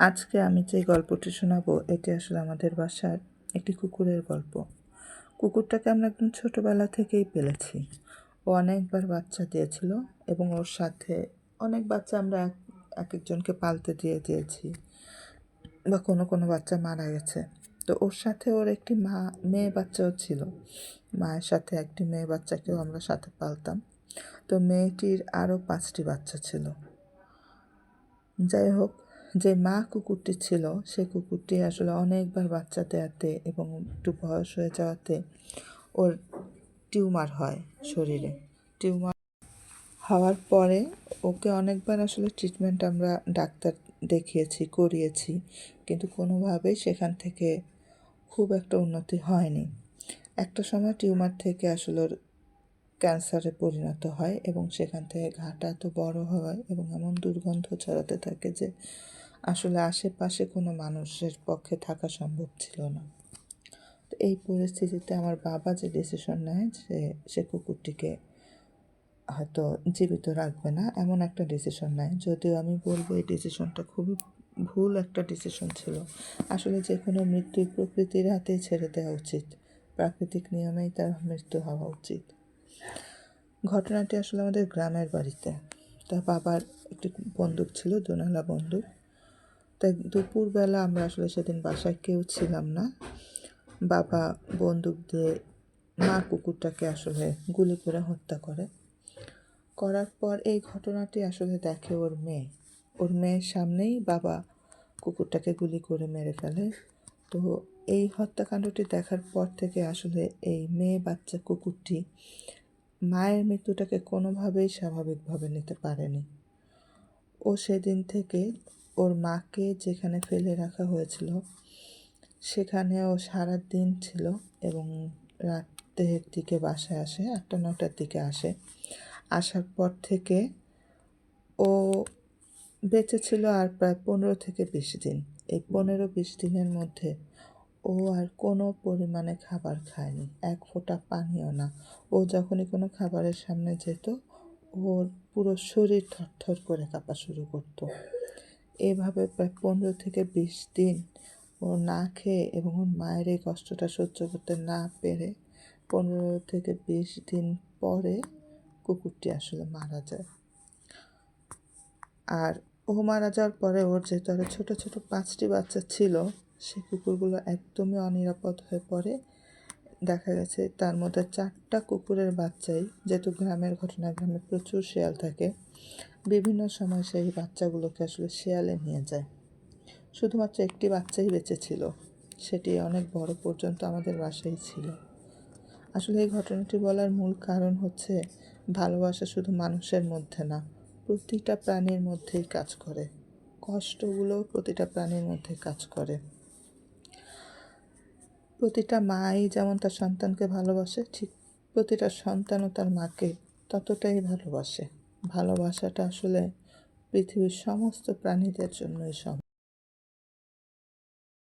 আজকে আমি যে গল্পটি শোনাবো, এটি আসলে আমাদের বাসার একটি কুকুরের গল্প। কুকুরটাকে আমরা একদম ছোটোবেলা থেকেই পেলেছি। ও অনেকবার বাচ্চা দিয়েছিল এবং ওর সাথে অনেক বাচ্চা আমরা এক এক একজনকে পালতে দিয়ে দিয়েছি বা কোনো কোনো বাচ্চা মারা গেছে। তো ওর সাথে ওর একটি মা, মেয়ে বাচ্চাও ছিল। মায়ের সাথে একটি মেয়ে বাচ্চাকেও আমরা সাথে পালতাম। তো মেয়েটির আরও পাঁচটি বাচ্চা ছিল। যাই হোক যে মা কুকুরটি ছিল সেই কুকুরটি আসলে অনেকবার বাচ্চা দেওয়াতে এবং একটু বয়স হয়ে যাওয়াতে ওর টিউমার হয় শরীরে। টিউমার হওয়ার পরে ওকে অনেকবার আসলে ট্রিটমেন্ট আমরা ডাক্তার দেখিয়েছি, করিয়েছি, কিন্তু কোনোভাবেই সেখান থেকে খুব একটা উন্নতি হয়নি। একটা সময় টিউমার থেকে আসলে ওর ক্যান্সারে পরিণত হয় এবং সেখান থেকে ঘাটা এত বড় হয় এবং এমন দুর্গন্ধ ছড়াতে থাকে যে আসলে আশেপাশে কোনো মানুষের পক্ষে থাকা সম্ভব ছিল না। তো এই পরিস্থিতিতে আমার বাবা যে ডিসিশন নেয় যে সে কুকুরটিকে হয়তো জীবিত রাখবে না, এমন একটা ডিসিশন নেয়। যদিও আমি বলব এই ডিসিশনটা খুবই ভুল একটা ডিসিশন ছিল। আসলে যে কোনো মৃত্যু প্রকৃতির হাতেই ছেড়ে দেওয়া উচিত। প্রাকৃতিক নিয়মেই তার মৃত্যু হওয়া উচিত। ঘটনাটি আসলে আমাদের গ্রামের বাড়িতে। তার বাবার একটি বন্দুক ছিল, দোনালা বন্দুক। তাই দুপুরবেলা আমরা আসলে সেদিন বাসায় কেউ ছিলাম না। বাবা বন্দুক দিয়ে মা কুকুরটাকে আসলে গুলি করে হত্যা করে। করার পর এই ঘটনাটি আসলে দেখে ওর মেয়ে। ওর মেয়ের সামনেই বাবা কুকুরটাকে গুলি করে মেরে ফেলে। তো এই হত্যাকাণ্ডটি দেখার পর থেকে আসলে এই মেয়ে বাচ্চা কুকুরটি মায়ের মৃত্যুটাকে কোনোভাবেই স্বাভাবিকভাবে নিতে পারেনি। ও সেদিন থেকে ওর মাকে যেখানে ফেলে রাখা হয়েছিল সেখানে ও সারা দিন ছিল এবং রাতের দিকে বাসায় আসে, আটটা নটার দিকে আসে। আসার পর থেকে ও বেঁচে ছিল আর প্রায় পনেরো থেকে বিশ দিন। এই পনেরো, বিশ দিনের মধ্যে ও আর কোনো পরিমাণে খাবার খায়নি, এক ফোঁটা পানিও না। ও যখনই কোনো খাবারের সামনে যেত, ওর পুরো শরীর থরথর করে কাঁপা শুরু করতো। এভাবে প্রায় পনেরো থেকে বিশ দিন ও না খেয়ে এবং ওর মায়ের এই কষ্টটা সহ্য করতে না পেরে পনেরো থেকে বিশ দিন পরে কুকুরটি আসলে মারা যায়। আর ও মারা যাওয়ার পরে ওর যেহেতু আরও ছোটো ছোটো পাঁচটি বাচ্চা ছিল, সে কুকুরগুলো একদমই অনিরাপদ হয়ে পড়ে। দেখা গেছে, তার মধ্যে চারটা কুকুরের বাচ্চাই যেহেতু গ্রামের ঘটনা গ্রামে প্রচুর শেয়াল থাকে, বিভিন্ন সময় সেই বাচ্চাগুলোকে আসলে শেয়ালে নিয়ে যায়। শুধুমাত্র একটি বাচ্চাই বেঁচে ছিল, সেটি অনেক বড় পর্যন্ত আমাদের বাসায় ছিল। আসলে এই ঘটনাটি বলার মূল কারণ হচ্ছে, ভালোবাসা শুধু মানুষের মধ্যে না, প্রতিটা প্রাণীর মধ্যেই কাজ করে। কষ্টগুলোও প্রতিটা প্রাণীর মধ্যে কাজ করে। প্রতিটা মাই যেমন তার সন্তানকে ভালোবাসে, ঠিক প্রতিটা সন্তানও তার মাকে ততটাই ভালোবাসে। ভালোবাসাটা আসলে পৃথিবীর সমস্ত প্রাণীদের জন্যই সম